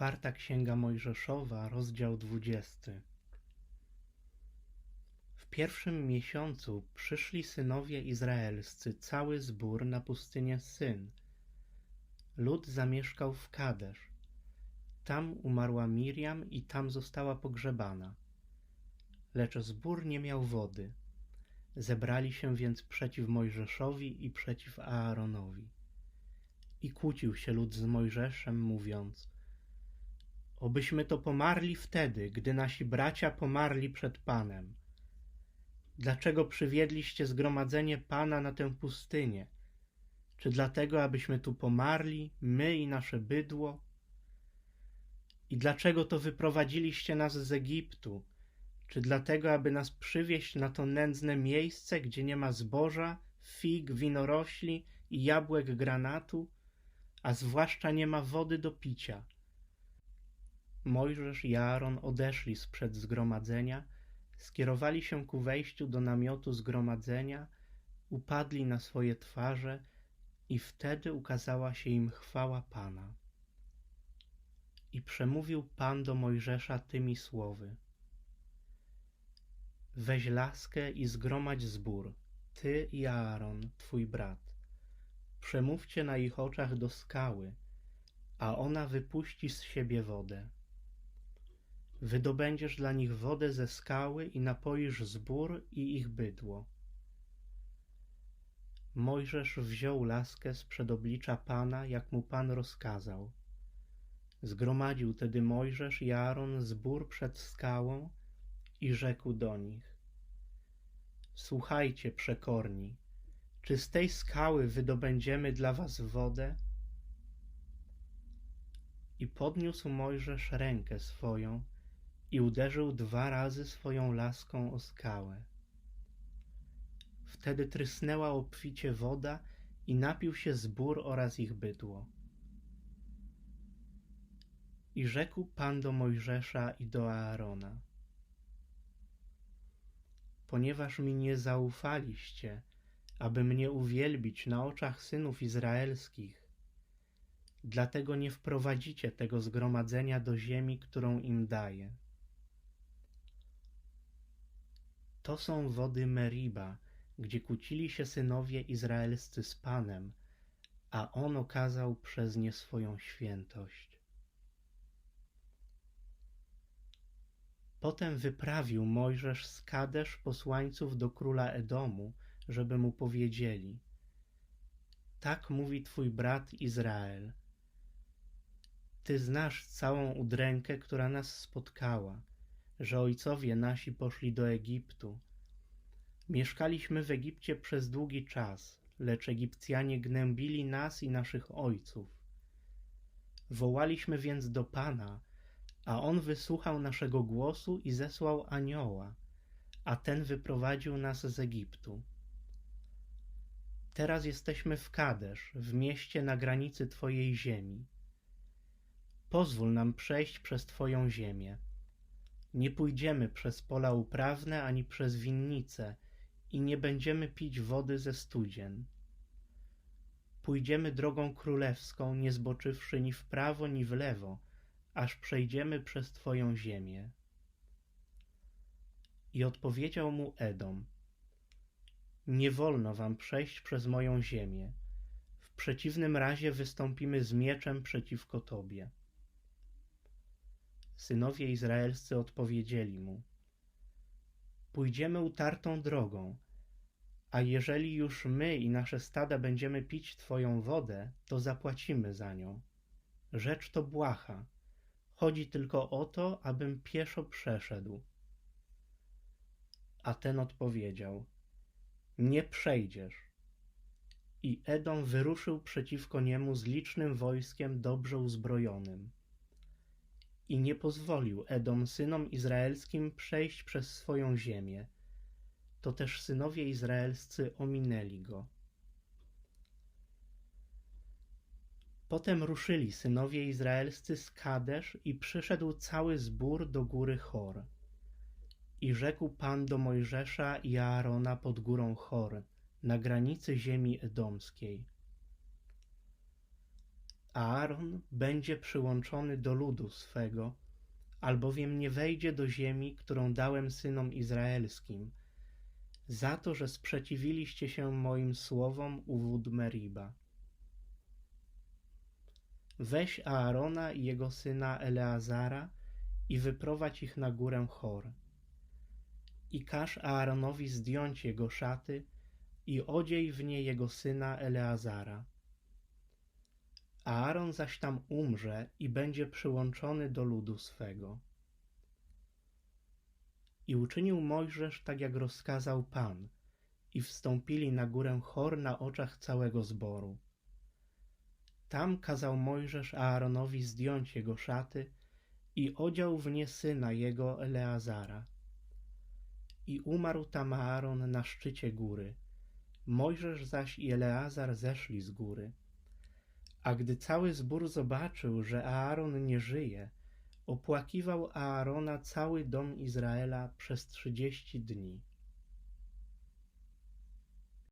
Czwarta Księga Mojżeszowa, rozdział dwudziesty. W pierwszym miesiącu przyszli synowie izraelscy, cały zbór na pustynię Syn. Lud zamieszkał w Kadesz. Tam umarła Miriam i tam została pogrzebana. Lecz zbór nie miał wody. Zebrali się więc przeciw Mojżeszowi i przeciw Aaronowi. I kłócił się lud z Mojżeszem, mówiąc – Obyśmy to pomarli wtedy, gdy nasi bracia pomarli przed Panem. Dlaczego przywiedliście zgromadzenie Pana na tę pustynię? Czy dlatego, abyśmy tu pomarli, my i nasze bydło? I dlaczego to wyprowadziliście nas z Egiptu? Czy dlatego, aby nas przywieźć na to nędzne miejsce, gdzie nie ma zboża, fig, winorośli i jabłek granatu, a zwłaszcza nie ma wody do picia? Mojżesz i Aaron odeszli sprzed zgromadzenia, skierowali się ku wejściu do namiotu zgromadzenia, upadli na swoje twarze i wtedy ukazała się im chwała Pana. I przemówił Pan do Mojżesza tymi słowy. Weź laskę i zgromadź zbór, ty i Aaron, twój brat. Przemówcie na ich oczach do skały, a ona wypuści z siebie wodę. Wydobędziesz dla nich wodę ze skały i napoisz zbór i ich bydło. Mojżesz wziął laskę z przed oblicza Pana, jak mu Pan rozkazał. Zgromadził tedy Mojżesz i Aaron zbór przed skałą i rzekł do nich. Słuchajcie, przekorni, czy z tej skały wydobędziemy dla was wodę? I podniósł Mojżesz rękę swoją i uderzył dwa razy swoją laską o skałę. Wtedy trysnęła obficie woda i napił się zbór oraz ich bydło. I rzekł Pan do Mojżesza i do Aarona: Ponieważ mi nie zaufaliście, aby mnie uwielbić na oczach synów izraelskich, dlatego nie wprowadzicie tego zgromadzenia do ziemi, którą im daję. To są wody Meriba, gdzie kłócili się synowie izraelscy z Panem, a On okazał przez nie swoją świętość. Potem wyprawił Mojżesz z Kadesz posłańców do króla Edomu, żeby mu powiedzieli: Tak mówi twój brat Izrael. Ty znasz całą udrękę, która nas spotkała że ojcowie nasi poszli do Egiptu. Mieszkaliśmy w Egipcie przez długi czas, lecz Egipcjanie gnębili nas i naszych ojców. Wołaliśmy więc do Pana, a On wysłuchał naszego głosu i zesłał anioła, a ten wyprowadził nas z Egiptu. Teraz jesteśmy w Kadesz, w mieście na granicy Twojej ziemi. Pozwól nam przejść przez Twoją ziemię nie pójdziemy przez pola uprawne ani przez winnice i nie będziemy pić wody ze studzien. Pójdziemy drogą królewską, nie zboczywszy ni w prawo, ni w lewo, aż przejdziemy przez Twoją ziemię. I odpowiedział mu Edom: Nie wolno wam przejść przez moją ziemię. W przeciwnym razie wystąpimy z mieczem przeciwko Tobie. Synowie izraelscy odpowiedzieli mu: Pójdziemy utartą drogą, a jeżeli już my i nasze stada będziemy pić Twoją wodę, to zapłacimy za nią. Rzecz to błaha. Chodzi tylko o to, abym pieszo przeszedł. A ten odpowiedział: Nie przejdziesz. I Edom wyruszył przeciwko niemu z licznym wojskiem dobrze uzbrojonym i nie pozwolił Edom synom izraelskim przejść przez swoją ziemię. To też synowie izraelscy ominęli go. Potem ruszyli synowie izraelscy z Kadesz i przyszedł cały zbór do góry Chor. I rzekł Pan do Mojżesza i Aarona pod górą Chor, na granicy ziemi edomskiej. Aaron będzie przyłączony do ludu swego, albowiem nie wejdzie do ziemi, którą dałem synom izraelskim, za to, że sprzeciwiliście się moim słowom u wód Meriba. Weź Aarona i jego syna Eleazara i wyprowadź ich na górę Chor. I każ Aaronowi zdjąć jego szaty i odziej w nie jego syna Eleazara. Aaron zaś tam umrze i będzie przyłączony do ludu swego. I uczynił Mojżesz tak, jak rozkazał Pan, i wstąpili na górę Chor na oczach całego zboru. Tam kazał Mojżesz Aaronowi zdjąć jego szaty i odział w nie syna jego Eleazara. I umarł tam Aaron na szczycie góry. Mojżesz zaś i Eleazar zeszli z góry. A gdy cały zbór zobaczył, że Aaron nie żyje, opłakiwał Aarona cały dom Izraela przez trzydzieści dni.